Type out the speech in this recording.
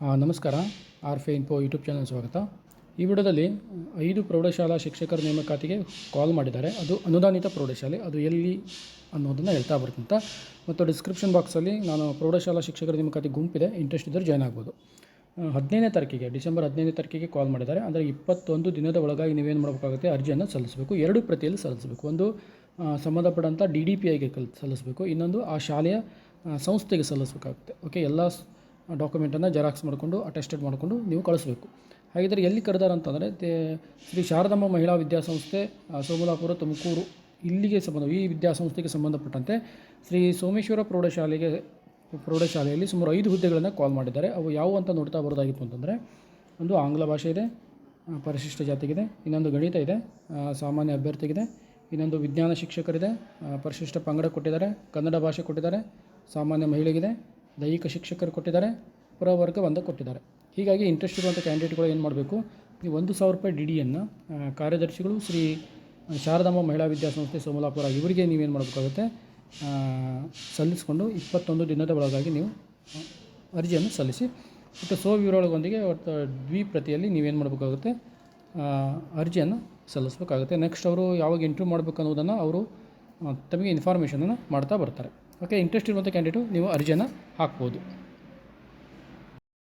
ನಮಸ್ಕಾರ. ಆರ್ ಫೆ info YouTube channel ಸ್ವಾಗತ. ಈ ವಿಡಿಯೋದಲ್ಲಿ ಐದು ಪ್ರೌಢಶಾಲಾ ಶಿಕ್ಷಕರ ನೇಮಕಾತಿಗೆ ಕಾಲ್ ಮಾಡಿದ್ದಾರೆ. ಅದು ಅನುದಾನಿತ ಪ್ರೌಢಶಾಲೆ. ಅದು ಎಲ್ಲಿ ಅನ್ನೋದನ್ನು ಹೇಳ್ತಾ ಬರ್ತಂತ. ಮತ್ತು ಡಿಸ್ಕ್ರಿಪ್ಷನ್ ಬಾಕ್ಸಲ್ಲಿ ನಾನು ಪ್ರೌಢಶಾಲಾ ಶಿಕ್ಷಕರ ನೇಮಕಾತಿ ಗುಂಪಿದೆ ಇಂಟ್ರೆಸ್ಟ್ ಇದ್ದರೆ ಜಾಯ್ನ್ ಆಗ್ಬೋದು. ಹದಿನೈದನೇ ತಾರೀಕಿಗೆ, ಡಿಸೆಂಬರ್ ಹದಿನೈದನೇ ತಾರೀಕಿಗೆ ಕಾಲ್ ಮಾಡಿದ್ದಾರೆ. ಅಂದರೆ ಇಪ್ಪತ್ತೊಂದು ದಿನದ ಒಳಗಾಗಿ ನೀವೇನು ಮಾಡಬೇಕಾಗುತ್ತೆ, ಅರ್ಜಿಯನ್ನು ಸಲ್ಲಿಸಬೇಕು. ಎರಡು ಪ್ರತಿಯಲ್ಲಿ ಸಲ್ಲಿಸಬೇಕು. ಒಂದು ಸಂಬಂಧಪಟ್ಟಂಥ ಡಿ ಡಿ ಪಿ ಐಗೆ ಕಲ್, ಸಲ್ಲಿಸಬೇಕು. ಇನ್ನೊಂದು, ಆ ಶಾಲೆಯ ಸಂಸ್ಥೆಗೆ ಸಲ್ಲಿಸಬೇಕಾಗುತ್ತೆ. ಓಕೆ ಎಲ್ಲ ಡಾಕ್ಯುಮೆಂಟನ್ನು ಜೆರಾಕ್ಸ್ ಮಾಡಿಕೊಂಡು ಅಟೆಸ್ಟೆಡ್ ಮಾಡಿಕೊಂಡು ನೀವು ಕಳಿಸ್ಬೇಕು. ಹಾಗಿದ್ರೆ ಎಲ್ಲಿ ಕರೆದಾರ ಅಂತಂದರೆ ಶ್ರೀ ಶಾರದಮ್ಮ ಮಹಿಳಾ ವಿದ್ಯಾಸಂಸ್ಥೆ ಸೋಮಲಾಪುರ, ತುಮಕೂರು, ಇಲ್ಲಿಗೆ ಸಂಬಂಧ, ಈ ವಿದ್ಯಾಸಂಸ್ಥೆಗೆ ಸಂಬಂಧಪಟ್ಟಂತೆ ಶ್ರೀ ಸೋಮೇಶ್ವರ ಪ್ರೌಢಶಾಲೆಗೆ, ಪ್ರೌಢಶಾಲೆಯಲ್ಲಿ ಸುಮಾರು ಐದು ಹುದ್ದೆಗಳನ್ನು ಕಾಲ್ ಮಾಡಿದ್ದಾರೆ. ಅವು ಯಾವುವು ಅಂತ ನೋಡ್ತಾ ಬರೋದಾಗಿತ್ತು ಅಂತಂದರೆ, ಒಂದು ಆಂಗ್ಲ ಭಾಷೆ ಇದೆ ಪರಿಶಿಷ್ಟ ಜಾತಿಗಿದೆ, ಇನ್ನೊಂದು ಗಣಿತ ಇದೆ ಸಾಮಾನ್ಯ ಅಭ್ಯರ್ಥಿಗಿದೆ, ಇನ್ನೊಂದು ವಿಜ್ಞಾನ ಶಿಕ್ಷಕರಿದೆ ಪರಿಶಿಷ್ಟ ಪಂಗಡ ಕೊಟ್ಟಿದ್ದಾರೆ, ಕನ್ನಡ ಭಾಷೆ ಕೊಟ್ಟಿದ್ದಾರೆ, ಸಾಮಾನ್ಯ ಮಹಿಳೆಗಿದೆ ದೈಹಿಕ ಶಿಕ್ಷಕರು ಕೊಟ್ಟಿದ್ದಾರೆ ಪುರವರ್ಗ ಒಂದ ಕೊಟ್ಟಿದ್ದಾರೆ. ಹೀಗಾಗಿ ಇಂಟ್ರೆಸ್ಟ್ ಇರುವಂಥ ಕ್ಯಾಂಡಿಡೇಟ್ಗಳು ಏನು ಮಾಡಬೇಕು? ನೀವು ಒಂದು ಸಾವಿರ ರೂಪಾಯಿ ಡಿ ಡಿಯನ್ನು ಕಾರ್ಯದರ್ಶಿಗಳು ಶ್ರೀ ಶಾರದಮ್ಮ ಮಹಿಳಾ ವಿದ್ಯಾಸಂಸ್ಥೆ ಸೋಮಲಾಪುರ ಇವರಿಗೆ ನೀವೇನು ಮಾಡಬೇಕಾಗುತ್ತೆ? ಸಲ್ಲಿಸಿಕೊಂಡು ಇಪ್ಪತ್ತೊಂದು ದಿನದ ಒಳಗಾಗಿ ನೀವು ಅರ್ಜಿಯನ್ನು ಸಲ್ಲಿಸಿ, ಮತ್ತು ಸೋ ವಿವರಗಳೊಂದಿಗೆ ಒಟ್ಟು ದ್ವಿಪ್ರತಿಯಲ್ಲಿ ನೀವೇನು ಮಾಡಬೇಕಾಗುತ್ತೆ? ಅರ್ಜಿಯನ್ನು ಸಲ್ಲಿಸಬೇಕಾಗುತ್ತೆ. ನೆಕ್ಸ್ಟ್ ಅವರು ಯಾವಾಗ ಇಂಟ್ರ್ಯೂ ಮಾಡಬೇಕು ಅನ್ನೋದನ್ನು ಅವರು ತಮಗೆ ಇನ್ಫಾರ್ಮೇಷನನ್ನು ಮಾಡ್ತಾ ಬರ್ತಾರೆ. ಓಕೆ ಇಂಟ್ರೆಸ್ಟ್ ಇರುವಂಥ ಕ್ಯಾಂಡಿಡೇಟು ನೀವು ಅರ್ಜಿಯನ್ನು ಹಾಕ್ಬೋದು.